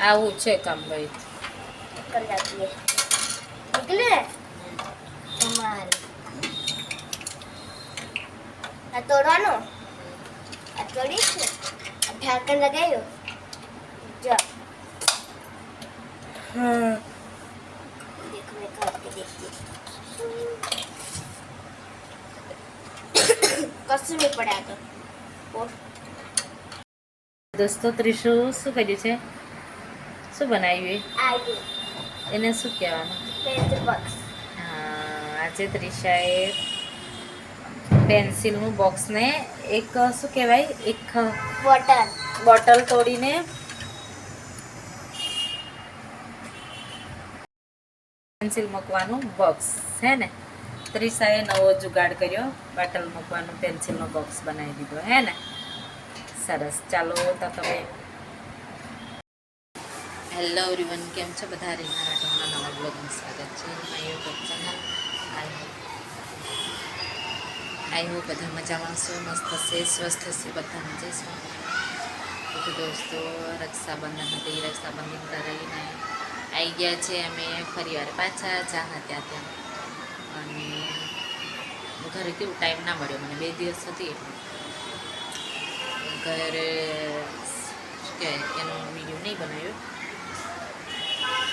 આવું છે કામ ભાઈ. તોડવાનો? આ તોડી છે? ઢાંકણ લગાવ્યો? જો. કશું નહીં પડે આ દોસ્તો ત્રિશુ શું કર્યું છે? શું બનાવ્યું એ? એને શું કહેવાનું? આજે ત્રિષાએ પેન્સિલનું બોક્સને એક શું કહેવાય? એક બોટલ. બોટલ તોડીને પેન્સિલ મૂકવાનું બોક્સ હે ને? ત્રિશાએ નવો જુગાડ કર્યો બોટલ મૂકવાનું પેન્સિલનો બોક્સ બનાવી દીધો હે ને? સરસ. ચાલો તો તમે હેલો એવરીવન કેમ છો બધા? રીના રાઠોડના નવા બ્લોગમાં સ્વાગત છે. મારી યુટ્યુબ ચેનલ આઈ હોપ બધા મજામાં છો મસ્ત હશે, સ્વસ્થ હશે, બધા મજા છો તો દોસ્તો, રક્ષાબંધન હતી, રક્ષાબંધન કરાવીને આવી ગયા છે અમે ફરીવાર પાછા જ્યાં ત્યાં ત્યાં. અને ઘરે કેવું ટાઈમ ના મળ્યો, મને બે દિવસ હતી. ઘરે, શું કહેવાય, એનો વીડિયો નહીં બનાવ્યો.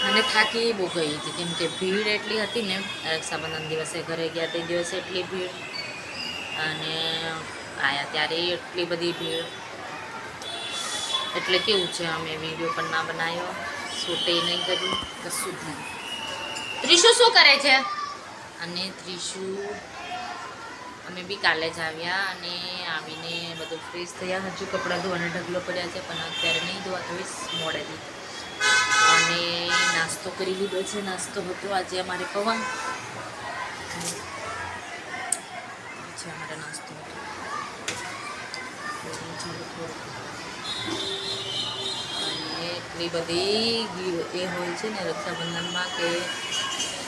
અને થાકી બહુ ગઈ હતી. કેમ કે ભીડ એટલી હતી ને રક્ષાબંધન દિવસે ઘરે ગયા તે દિવસે એટલી ભીડ. અને આવ્યા ત્યારે એટલી બધી ભીડ. એટલે કેવું છે, અમે વીડિયો પણ ના બનાવ્યો શૂટે નહીં કર્યું, કશું જ નહીં. ત્રિશુ શું કરે છે? અને ત્રિશુ, અમે બી કાલે જ આવ્યા અને આવીને બધું ફ્રેશ થયા. હજુ કપડાં ધોવાના ઢગલો પડ્યા છે, પણ અત્યારે નહીં ધોવા ધોઈશ મોડેથી. અને નાસ્તો કરી લીધો છે. નાસ્તો હતો આજે અમારે પવન. છે અમારે નાસ્તો એટલી બધી એ હોય છે ને રક્ષાબંધનમાં કે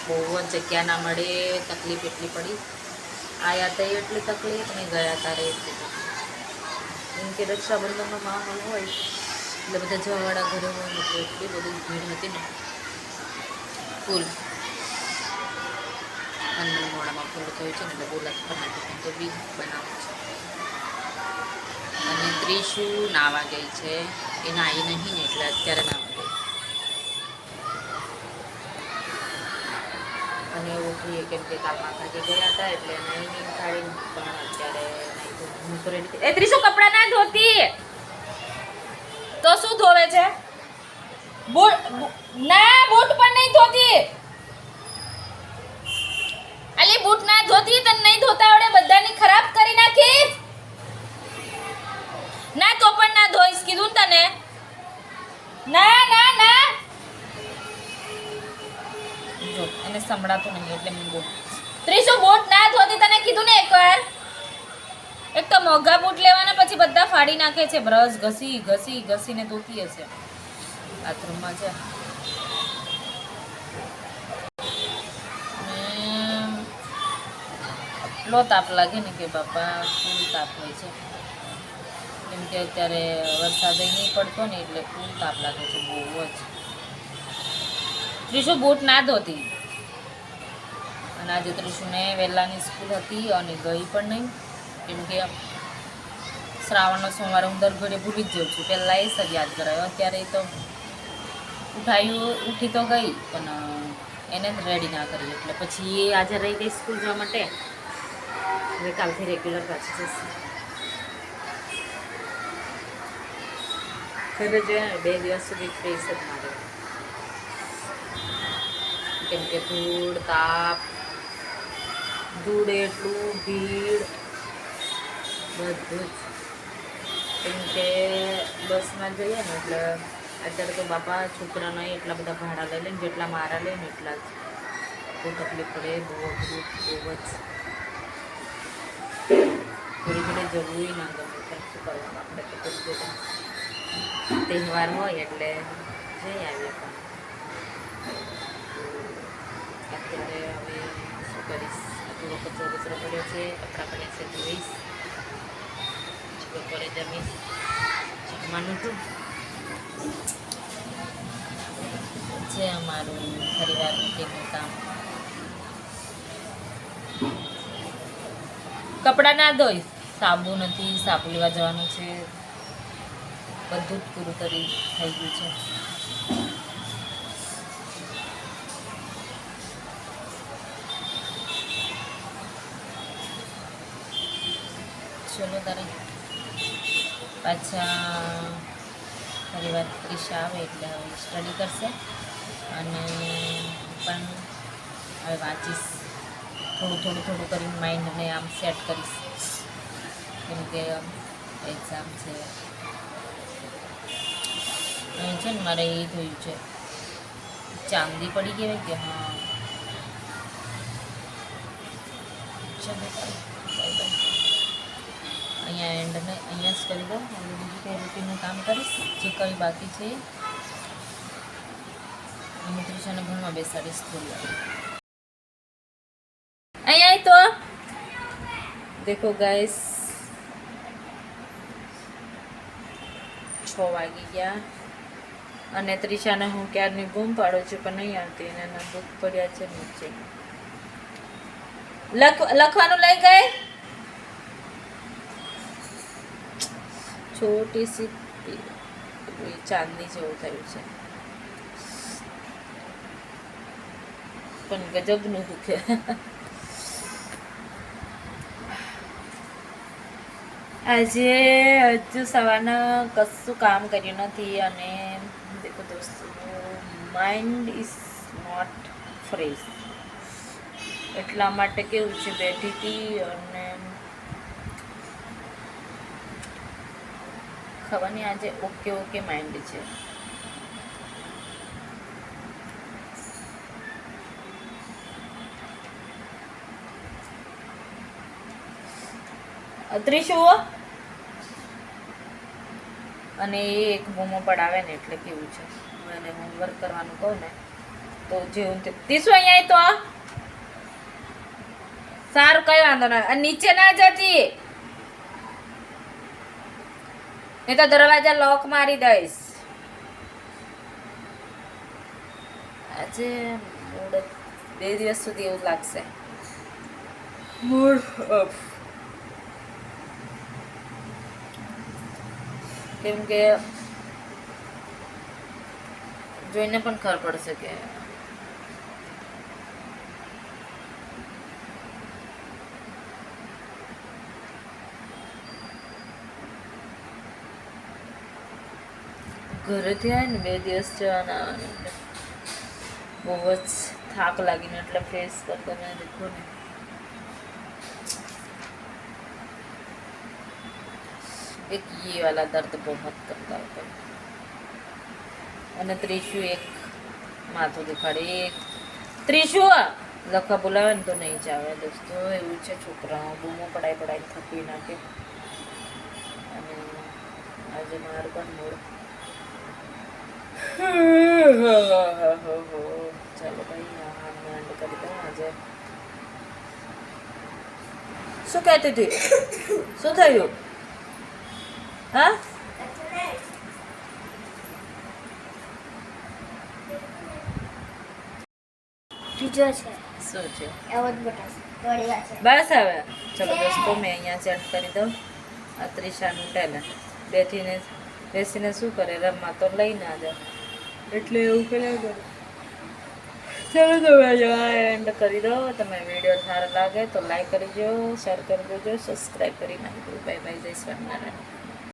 બહુ જ જગ્યા ના મળે, તકલીફ એટલી પડી. આયા તા એટલી તકલીફ ને ગયા તારે એટલી કેમ કે રક્ષાબંધનનો માહોલ હોય, એટલે બધા જવાવાળા ઘરે હોય, એટલે એટલી બધી ભીડ હતી ને. ફૂલ અને મોડામાં ફૂલ થયું છે એટલે પણ નથી તો બી બનાવું છે. અને ત્રીસુ નાવા ગઈ છે. એ નાહી નહીં ને એટલે અત્યારે નાવા ગઈ. અને ઉઠીએ કેમ કે કાલમાં થાકી ગયા હતા એટલે નહીં નહીં ખાડી પણ અત્યારે. હું એ ત્રીસુ કપડાં ના ધોતી. તો શું ધોવે છે? ના, બૂટ પણ નહીં ધોતી. અલી, બૂટ ના ધોતી, તને નહીં ધોતા આવડે? બધાની ખરાબ કરી નાખીશ ના, તો પણ ના ધોઈશ, કીધું તને. ના ના ના. જો, એને સંભળાતું નહીં, એટલે મેં બોલ. ત્રીસુ બૂટ ના ધોતી, તને કીધું ને એકવાર? એક તો મોંઘા બૂટ લેવાના, પછી બધા ફાડી નાખે છે, બ્રશ, ઘસી ઘસી, ઘસીને ધોતી હશે. બાથરૂમમાં છે. એટલો તાપ લાગે ને કે બાપા, ફૂલ તાપ હોય છે. કેમ કે અત્યારે વરસાદ નહીં પડતો ને એટલે ફૂલ તાપ લાગે છે બહુ જ. ત્રીસુ બૂટ ના ધોતી. અને આજે ત્રીશુને વહેલાની સ્કૂલ હતી અને ગઈ પણ નહીં. કેમ કે શ્રાવણનો સોમવાર હું દર ઘડીએ ભૂલી જ જાઉં છું. પહેલાં એ સર યાદ કરાયો, અત્યારે તો ઉઠાયું ઉઠી તો ગઈ, પણ એને રેડી ના કરી. એટલે પછી એ આજે રહી ગઈ સ્કૂલ જવા માટે. હવે કાલથી રેગ્યુલર પાછી જશે. ઘરે જોઈએ બે દિવસ સુધી ફ્રેશ જ મારે. કેમ કે ધૂળ, તાપ, ધૂળ એટલું, ભીડ, બધું જ. કેમ કે બસમાં જઈએ ને એટલે અત્યારે તો બાપા છોકરાના એટલા બધા ભાડા લઈ લે જેટલા મારા લે ને એટલા જ. બહુ તકલીફ પડે, બહુ અઘરું, બહુ જ. થોડી ઘડી જરૂરી ના ગમે શું કરવાનું આપણે તો બધું તો તહેવાર હોય એટલે જઈ આવીએ પણ. અત્યારે હવે શું કરીશ? થોડો કચરો કચરો પડ્યો છે, કપડાં પડ્યા છે ધોઈશ બપોરે જમીશ, જમવાનું હતું. છે અમારું પરિવાર રૂટીનનું કામ. કપડાં ના ધોઈ. સાબુ નથી, સાબુ લેવા જવાનું છે. બધું જ પૂરું કરી થઈ ગયું છે. ચલો તારે પાછા પરિવાર પરીક્ષા આવે એટલે હવે સ્ટડી કરશે. અને પણ હવે વાંચીશ. થોડું થોડું થોડું કરીને માઇન્ડને આમ સેટ કરીશ. કેમ કે એક્ઝામ છે. અહીં છે ને મારે એ થયું છે. ચાંદી પડી ગઈ કે હા? ચલો અહીંયા એન્ડ મેં અહીંયા જ કરી દઉં. હવે બીજું કંઈ રૂટીનનું કામ કરીશ. જે કંઈ બાકી છે એ. અને ભણવા બેસાડીશ થોડી અહીંયા તો. દેખો ગાઈસ છ વાગી ગયા. અને ત્રિશાને હું ક્યારની બૂમ પાડું છું પણ નહીં આવતી. અને એના બુક પડ્યા છે નીચે. લખવાનું લઈ ગઈ? છોટી સી ચાંદની જેવું થયું છે. પણ ગજબનું દુખે. આજે હજુ સવારના કશું કામ કર્યું નથી અને દેખો દોસ્તો માઇન્ડ ઇઝ નોટ ફ્રેશ એટલા માટે કેવું છે, બેઠી હતી અને નહીં આજે ઓકે ઓકે માઇન્ડ છે. અને એ એક બૂમો પડાવે ને એટલે કેવું છે. હું એને હોમવર્ક કરવાનું કહું ને, તો જેવું તે ત્રીસું અહીંયા તો સારું, કઈ વાંધો ના નીચે ના જતી. નહીં તો દરવાજા લોક મારી દઈશ. આજે બે દિવસ સુધી એવું લાગશે. મૂડ કેમ કે જોઈને પણ ખબર પડશે કે ઘરેથી આવે ને બે દિવસ જવાના આવવાના એટલે બહુ જ થાક લાગીને એટલે ફેસ કરતો મેં દેખો ને એક ये वाला दर्द बहुत करता है અને ત્રીસું એક માથું દેખાડે એક ત્રીસું લખવા બોલાવે ને તો નહીં જ આવે દોસ્તો એવું છે છોકરાઓ બૂમો પડાઈ પડાઈ થકી નાખે અને આજે મારું પણ મૂડ ચાલો ભાઈ આજે શું કહેતી હતી શું થયું? હા શું છે બસ હવે ચલો દોસ્તો મેં અહીંયા સેન્ડ કરી દઉં આ ત્રિશાનું ટેલેન્ટ બેસીને બેસીને શું કરે રમવા તો લઈને આ જાય એટલે એવું કર્યા કરે ચલો તમે જવા એન્ડ કરી દો. તમે વીડિયો સારો લાગે તો લાઈક દો શેર કરી દેજો સબસ્ક્રાઈબ કરી નાખજો. બાય બાય જય સ્વામિનારાયણ.